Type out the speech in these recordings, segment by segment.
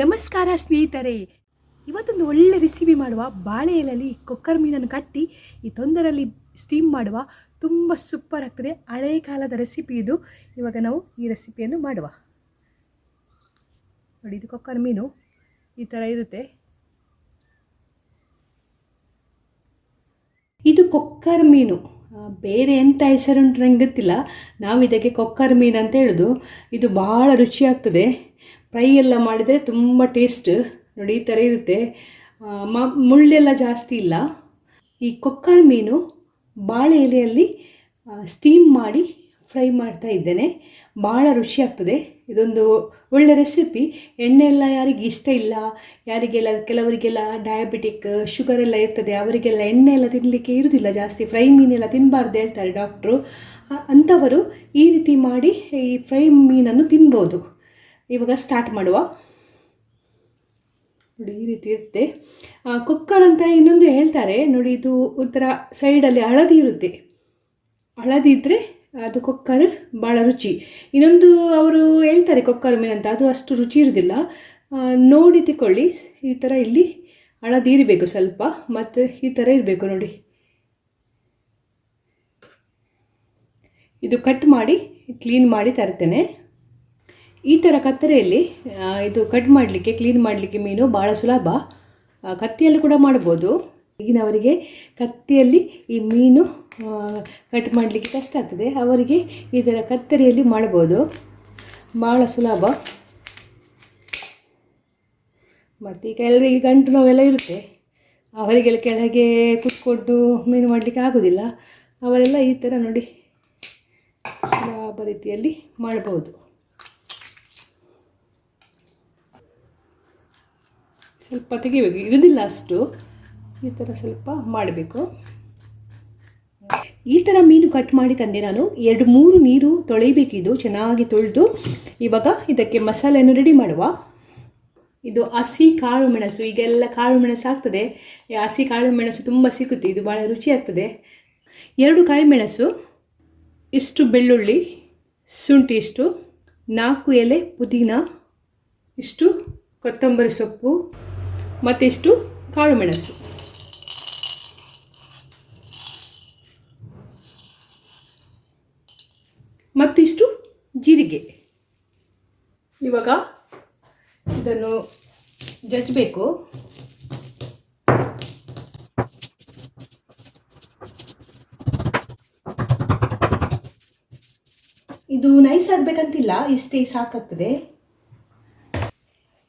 ನಮಸ್ಕಾರ ಸ್ನೇಹಿತರೆ. ಇವತ್ತೊಂದು ಒಳ್ಳೆ ರೆಸಿಪಿ ಮಾಡುವ ಬಾಳೆ ಎಲೆಯಲ್ಲಿ ಕೊಕ್ಕರ್ ಮೀನನ್ನು ಕಟ್ಟಿ ಈ ತೊಂದರಲ್ಲಿ ಸ್ಟೀಮ್ ಮಾಡುವ ತುಂಬ ಸೂಪರ್ ಆಗ್ತದೆ. ಹಳೆ ಕಾಲದ ರೆಸಿಪಿ ಇದು. ಇವಾಗ ನಾವು ಈ ರೆಸಿಪಿಯನ್ನು ಮಾಡುವ. ನೋಡಿ, ಇದು ಕೊಕ್ಕರ್ ಮೀನು. ಈ ಥರ ಇರುತ್ತೆ. ಇದು ಕೊಕ್ಕರ್ ಮೀನು. ಬೇರೆ ಎಂಥ ಹೆಸರುಂಟು ನಂಗೆ ಗೊತ್ತಿಲ್ಲ. ನಾವು ಇದಕ್ಕೆ ಕೊಕ್ಕರ್ ಮೀನು ಅಂತ ಹೇಳೋದು. ಇದು ಭಾಳ ರುಚಿಯಾಗ್ತದೆ. ಫ್ರೈ ಎಲ್ಲ ಮಾಡಿದರೆ ತುಂಬ ಟೇಸ್ಟ್ ನೋಡಿ ಈ ಥರ ಇರುತ್ತೆ. ಮ, ಮುಳ್ಳೆಲ್ಲ ಜಾಸ್ತಿ ಇಲ್ಲ. ಈ ಕೊಕ್ಕರ್ ಮೀನು ಬಾಳೆ ಎಲೆಯಲ್ಲಿ ಸ್ಟೀಮ್ ಮಾಡಿ ಫ್ರೈ ಮಾಡ್ತಾ ಇದ್ದೇನೆ. ಭಾಳ ರುಚಿಯಾಗ್ತದೆ ಇದೊಂದು ಒಳ್ಳೆ ರೆಸಿಪಿ ಎಣ್ಣೆ ಎಲ್ಲ ಯಾರಿಗೆ ಇಷ್ಟ ಇಲ್ಲ, ಯಾರಿಗೆಲ್ಲ, ಕೆಲವರಿಗೆಲ್ಲ ಡಯಾಬಿಟಿಕ್ ಶುಗರ್ ಎಲ್ಲ ಇರ್ತದೆ, ಅವರಿಗೆಲ್ಲ ಎಣ್ಣೆ ಎಲ್ಲ ತಿನ್ನಲಿಕ್ಕೆ ಇರುವುದಿಲ್ಲ ಜಾಸ್ತಿ. ಫ್ರೈ ಮೀನೆಲ್ಲ ತಿನ್ನಬಾರ್ದು ಹೇಳ್ತಾರೆ ಡಾಕ್ಟ್ರು ಅಂಥವರು ಈ ರೀತಿ ಮಾಡಿ ಈ ಫ್ರೈ ಮೀನನ್ನು ತಿನ್ಬೋದು. ಇವಾಗ ಸ್ಟಾರ್ಟ್ ಮಾಡುವ. ನೋಡಿ, ಈ ರೀತಿ ಇರುತ್ತೆ. ಕುಕ್ಕರ್ ಅಂತ ಇನ್ನೊಂದು ಹೇಳ್ತಾರೆ. ನೋಡಿ, ಇದು ಒಂಥರ ಸೈಡಲ್ಲಿ ಹಳದಿ ಇರುತ್ತೆ. ಹಳದಿ ಇದ್ದರೆ ಅದು ಕೊಕ್ಕರ್ ಭಾಳ ರುಚಿ. ಇನ್ನೊಂದು ಅವರು ಹೇಳ್ತಾರೆ ಕೊಕ್ಕರ್ ಮೀನಂತ ಅದು ಅಷ್ಟು ರುಚಿ ಇರೋದಿಲ್ಲ. ನೋಡಿ ತಿಳ್ಕೊಳ್ಳಿ, ಈ ಥರ ಇಲ್ಲಿ ಹಳದಿರಬೇಕು ಸ್ವಲ್ಪ, ಮತ್ತು ಈ ಥರ ಇರಬೇಕು ನೋಡಿ. ಇದು ಕಟ್ ಮಾಡಿ ಕ್ಲೀನ್ ಮಾಡಿ ತರ್ತೇನೆ. ಈ ಥರ ಕತ್ತರೆಯಲ್ಲಿ ಇದು ಕಟ್ ಮಾಡಲಿಕ್ಕೆ ಕ್ಲೀನ್ ಮಾಡಲಿಕ್ಕೆ ಮೀನು ಭಾಳ ಸುಲಭ. ಕತ್ತಿಯಲ್ಲಿ ಕೂಡ ಮಾಡ್ಬೋದು. ಈಗಿನವರಿಗೆ ಕತ್ತಿಯಲ್ಲಿ ಈ ಮೀನು ಕಟ್ ಮಾಡಲಿಕ್ಕೆ ಕಷ್ಟ ಆಗ್ತದೆ. ಅವರಿಗೆ ಈ ಥರ ಕತ್ತರಿಯಲ್ಲಿ ಮಾಡ್ಬೋದು. ಭಾಳ ಸುಲಭ. ಮತ್ತು ಈಗ ಎಲ್ಲರಿಗೆ ಗಂಟು ನೋವೆಲ್ಲ ಇರುತ್ತೆ. ಅವರಿಗೆಲ್ಲ ಕೆಳಗೆ ಕುತ್ಕೊಂಡು ಮೀನು ಮಾಡಲಿಕ್ಕೆ ಆಗೋದಿಲ್ಲ. ಅವರೆಲ್ಲ ಈ ಥರ ನೋಡಿ ಸುಲಭ ರೀತಿಯಲ್ಲಿ ಮಾಡ್ಬೋದು. ಸ್ವಲ್ಪ ತೆಗಿಬೇಕು. ಇರುವುದಿಲ್ಲ ಅಷ್ಟು. ಈ ಥರ ಸ್ವಲ್ಪ ಮಾಡಬೇಕು. ಈ ಥರ ಮೀನು ಕಟ್ ಮಾಡಿ ತಂದೆ ನಾನು. ಎರಡು, ಮೂರು ನೀರು ತೊಳೆಯಬೇಕಿದು ಚೆನ್ನಾಗಿ ತೊಳೆದು. ಇವಾಗ ಇದಕ್ಕೆ ಮಸಾಲೆಯನ್ನು ರೆಡಿ ಮಾಡುವ. ಇದು ಹಸಿ ಕಾಳು ಮೆಣಸು, ಈಗೆಲ್ಲ ಕಾಳು ಮೆಣಸು ಆಗ್ತದೆ. ಹಸಿ ಕಾಳು ಮೆಣಸು ತುಂಬ ಸಿಗುತ್ತೆ, ಇದು ಭಾಳ ರುಚಿ ಆಗ್ತದೆ. ಎರಡು ಕಾಯಿ ಮೆಣಸು, ಇಷ್ಟು ಬೆಳ್ಳುಳ್ಳಿ, ಶುಂಠಿ ಇಷ್ಟು, ನಾಲ್ಕು ಎಲೆ, ಪುದೀನ, ಇಷ್ಟು ಕೊತ್ತಂಬರಿ ಸೊಪ್ಪು, ಮತ್ತಿಷ್ಟು ಕಾಳು ಮೆಣಸು. ಮತ್ತಿಷ್ಟು ಜೀರಿಗೆ. ಇವಾಗ ಇದನ್ನು ಜಜ್ಜಬೇಕು ಇದು ನೈಸ್ ಆಗಬೇಕಂತಿಲ್ಲ, ಇಷ್ಟೇ ಸಾಕಾಗ್ತದೆ.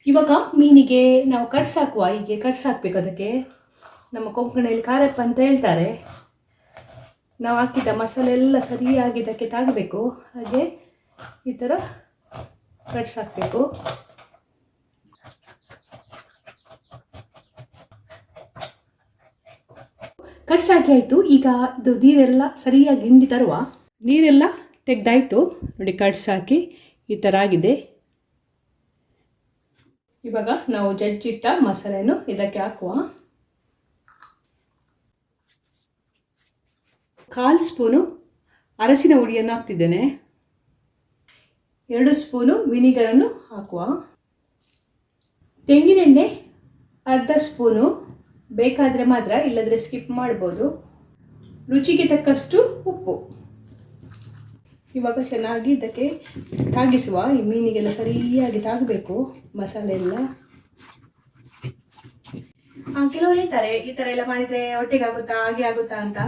ಇವಾಗ ಮೀನಿಗೆ ನಾವು ಕಟ್ಸ್ ಹಾಕುವ ಹೀಗೆ ಕಟ್ಸಾಕ್ಬೇಕು ಅದಕ್ಕೆ. ನಮ್ಮ ಕೊಂಕಣಿಯಲ್ಲಿ ಕಾರಪ್ಪ ಅಂತ ಹೇಳ್ತಾರೆ. ನಾವು ಹಾಕಿದ ಮಸಾಲೆ ಎಲ್ಲ ಸರಿಯಾಗಿ ಇದಕ್ಕೆ ತಾಗಬೇಕು. ಹಾಗೆ ಈ ಥರ ಕಟ್ಸ್ ಹಾಕಬೇಕು. ಕಟ್ಸ್ ಹಾಕಿ ಆಯಿತು. ಈಗ ಇದು ನೀರೆಲ್ಲ ಸರಿಯಾಗಿ ಹಿಂಡಿ ತರುವ. ನೀರೆಲ್ಲ ತೆಗ್ದಾಯಿತು. ನೋಡಿ, ಕಟ್ಸ್ ಹಾಕಿ ಈ ಥರ ಆಗಿದೆ. ಇವಾಗ ನಾವು ಜಜ್ಜಿಟ್ಟ ಮಸಾಲೆಯನ್ನು ಇದಕ್ಕೆ ಹಾಕುವ. ಕಾಲು ಸ್ಪೂನು ಅರಸಿನ ಹುಡಿಯನ್ನು ಹಾಕ್ತಿದ್ದೇನೆ. ಎರಡು ಸ್ಪೂನು ವಿನಿಗರನ್ನು ಹಾಕುವ. ತೆಂಗಿನೆಣ್ಣೆ ಅರ್ಧ ಸ್ಪೂನು. ಬೇಕಾದರೆ ಮಾತ್ರ ಇಲ್ಲದ್ರೆ ಸ್ಕಿಪ್ ಮಾಡ್ಬೋದು. ರುಚಿಗೆ ತಕ್ಕಷ್ಟು ಉಪ್ಪು. ಇವಾಗ ಚೆನ್ನಾಗಿ ಇದಕ್ಕೆ ತಾಗಿಸುವ. ಈ ಮೀನಿಗೆಲ್ಲ ಸರಿಯಾಗಿ ತಾಗಬೇಕು. ಮಸಾಲೆ ಎಲ್ಲ. ಕೆಲವರು ಹೇಳ್ತಾರೆ, ಈ ಥರ ಎಲ್ಲ ಮಾಡಿದರೆ ಹೊಟ್ಟೆಗೆ ಆಗುತ್ತಾ ಹಾಗೆ ಆಗುತ್ತಾ ಅಂತ.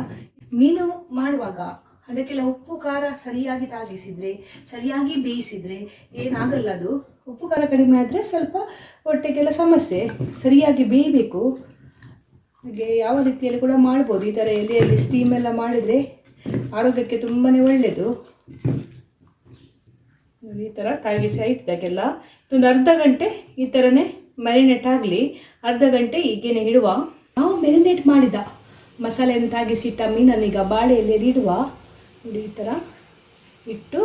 ಮೀನು ಮಾಡುವಾಗ ಅದಕ್ಕೆಲ್ಲ ಉಪ್ಪು, ಖಾರ ಸರಿಯಾಗಿ ತಾಗಿಸಿದ್ರೆ, ಸರಿಯಾಗಿ ಬೇಯಿಸಿದ್ರೆ ಏನಾಗಲ್ಲ ಅದು? ಉಪ್ಪು, ಖಾರ ಕಡಿಮೆ ಆದರೆ ಸ್ವಲ್ಪ ಹೊಟ್ಟೆಗೆಲ್ಲ ಸಮಸ್ಯೆ. ಸರಿಯಾಗಿ ಬೇಯಬೇಕು. ಹಾಗೆ ಯಾವ ರೀತಿಯಲ್ಲಿ ಕೂಡ ಮಾಡ್ಬೋದು. ಈ ಥರ ಎಲೆಯಲ್ಲಿ ಸ್ಟೀಮ್ ಎಲ್ಲ ಮಾಡಿದರೆ ಆರೋಗ್ಯಕ್ಕೆ ತುಂಬಾ ಒಳ್ಳೆಯದು ಈ ಥರ ತಾಗಿಸಿ ಇದಕ್ಕೆಲ್ಲ ಒಂದು ಅರ್ಧ ಗಂಟೆ ಈ ಥರನೇ ಮ್ಯಾರಿನೇಟ್ ಆಗಲಿ. ಅರ್ಧ ಗಂಟೆ ಈಗೇನೆ ಇಡುವ. ನಾವು ಮ್ಯಾರಿನೇಟ್ ಮಾಡಿದ ಮಸಾಲೆಯನ್ನು ತಾಗಿಸಿಟ್ಟ ಮೀನನ್ನು ಬಾಳೆಯಲ್ಲಿ ಇಡುವ ನೋಡಿ, ಈ ಥರ ಇಟ್ಟು,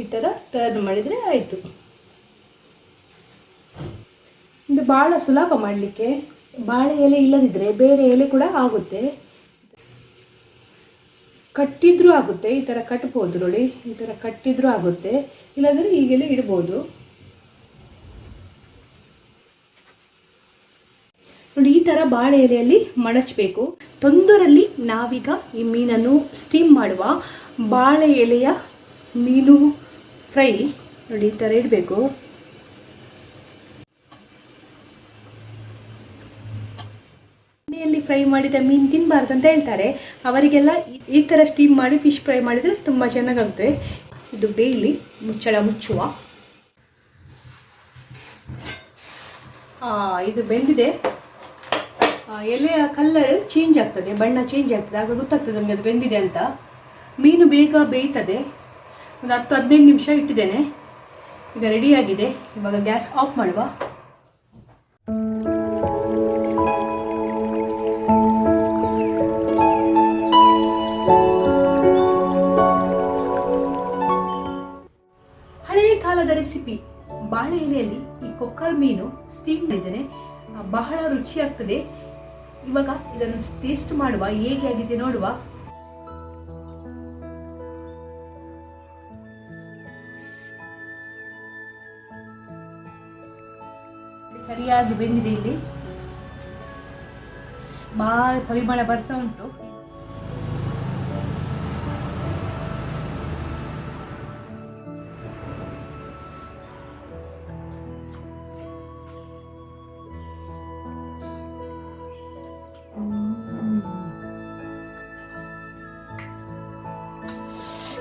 ಈ ಥರ ಟರ್ನ್ ಮಾಡಿದರೆ ಆಯಿತು. ಇದು ಭಾಳ ಸುಲಭ ಮಾಡಲಿಕ್ಕೆ. ಬಾಳೆ ಎಲೆ ಇಲ್ಲದಿದ್ದರೆ ಬೇರೆ ಎಲೆ ಕೂಡ ಆಗುತ್ತೆ. ಕಟ್ಟಿದ್ರೂ ಆಗುತ್ತೆ, ಈ ಥರ ಕಟ್ಬೋದು ನೋಡಿ, ಈ ಥರ ಕಟ್ಟಿದ್ರೂ ಆಗುತ್ತೆ. ಇಲ್ಲಾಂದರೆ ಈಗೆಲ್ಲ ಇಡ್ಬೋದು. ನೋಡಿ, ಈ ಥರ ಬಾಳೆ ಎಲೆಯಲ್ಲಿ ಮಡಚಬೇಕು. ತೊಂದರಲ್ಲಿ ನಾವೀಗ ಈ ಮೀನನ್ನು ಸ್ಟೀಮ್ ಮಾಡುವ ಬಾಳೆ ಎಲೆಯ ಮೀನು ಫ್ರೈ ನೋಡಿ, ಈ ಥರ ಇಡಬೇಕು. ಮನೆಯಲ್ಲಿ ಫ್ರೈ ಮಾಡಿದ ಮೀನು ತಿನ್ನಬಾರ್ದು ಅಂತ ಹೇಳ್ತಾರೆ. ಅವರಿಗೆಲ್ಲ ಈ- ಥರ ಸ್ಟೀಮ್ ಮಾಡಿ ಫಿಶ್ ಫ್ರೈ ಮಾಡಿದರೆ ತುಂಬ ಚೆನ್ನಾಗಾಗುತ್ತೆ. ಇದು ಬೇಯಲಿ ಮುಚ್ಚಳ ಮುಚ್ಚುವ. ಇದು ಬೆಂದಿದೆ. ಎಲೆಯ ಕಲ್ಲರ್ ಚೇಂಜ್ ಆಗ್ತದೆ ಬಣ್ಣ ಚೇಂಜ್ ಆಗ್ತದೆ ಆಗ ಗೊತ್ತಾಗ್ತದೆ ನಮಗೆ ಅದು ಬೆಂದಿದೆ ಅಂತ. ಮೀನು ಬೇಗ ಬೇಯ್ತದೆ ಒಂದು ಹತ್ತು ಹದಿನೈದು ನಿಮಿಷ ಇಟ್ಟಿದ್ದೇನೆ. ಈಗ ರೆಡಿಯಾಗಿದೆ ಇವಾಗ ಗ್ಯಾಸ್ ಆಫ್ ಮಾಡುವ. ಹಳೆಯ ಕಾಲದ ರೆಸಿಪಿ ಬಾಳೆ ಎಲೆಯಲ್ಲಿ ಈ ಕೊಕ್ಕರ್ ಮೀನು ಸ್ಟೀಮ್ ಮಾಡಿದರೆ ಆ, ಬಹಳ ರುಚಿಯಾಗ್ತದೆ. ಇವಾಗ ಇದನ್ನು ಟೇಸ್ಟ್ ಮಾಡುವ ಹೇಗೆ ಆಗಿದೆ ನೋಡುವ. ಸರಿಯಾಗಿ ಬೆಂದಿದೆ ಇಲ್ಲಿ. ಬಹಳ ಪರಿಮಳ ಬರ್ತಾ ಉಂಟು.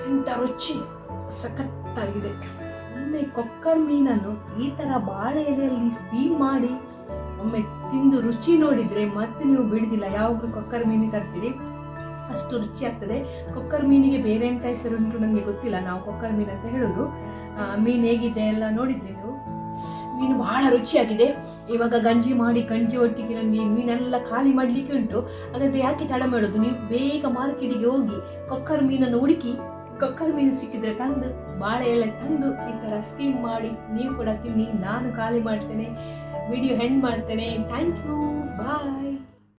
ಎಂತ ರುಚಿ ಸಖತ್ತಾಗಿದೆ. ಒಮ್ಮೆ ಕೊಕ್ಕರ್ ಮೀನನ್ನು ಈ ಥರ ಬಾಳೆ ಎಲೆಯಲ್ಲಿ ಸ್ಟೀಮ್ ಮಾಡಿ ಒಮ್ಮೆ ತಿಂದು ರುಚಿ ನೋಡಿದರೆ ಮತ್ತೆ ನೀವು ಬಿಡುದಿಲ್ಲ. ಯಾವಾಗಲೂ ಕೊಕ್ಕರ್ ಮೀನು ತರ್ತೀರಿ. ಅಷ್ಟು ರುಚಿ ಆಗ್ತದೆ. ಕೊಕ್ಕರ್ ಮೀನಿಗೆ ಬೇರೆ ಎಂತ ಹೆಸರು ಉಂಟು ನನಗೆ ಗೊತ್ತಿಲ್ಲ. ನಾವು ಕೊಕ್ಕರ್ ಮೀನು ಅಂತ ಹೇಳೋದು. ಮೀನು ಹೇಗಿದೆ ಎಲ್ಲ ನೋಡಿದ್ರಿ ನೀವು. ಮೀನು ಬಹಳ ರುಚಿಯಾಗಿದೆ. ಇವಾಗ ಗಂಜಿ ಮಾಡಿ ಗಂಜಿ ಒಟ್ಟಿಗೆ ನನಗೆ ಮೀನೆಲ್ಲ ಖಾಲಿ ಮಾಡಲಿಕ್ಕೆ ಉಂಟು. ಹಾಗಾದರೆ ಯಾಕೆ ತಡ ಮಾಡೋದು? ನೀವು ಬೇಗ ಮಾರ್ಕೆಟಿಗೆ ಹೋಗಿ ಕೊಕ್ಕರ್ ಮೀನನ್ನು ಹುಡುಕಿ ಕೊಕ್ಕರ್ ಮೀನು ಸಿಕ್ಕಿದ್ರೆ ತಂದು, ಬಾಳೆ ಎಲೆ ತಂದು ಈ ಥರ ಸ್ಟೀಮ್ ಮಾಡಿ ನೀವು ಕೂಡ ತಿನ್ನಿ, ನಾನು ಖಾಲಿ ಮಾಡ್ತೇನೆ ವಿಡಿಯೋ ಹೆಂಡ್ ಮಾಡ್ತೇನೆ. Thank you bye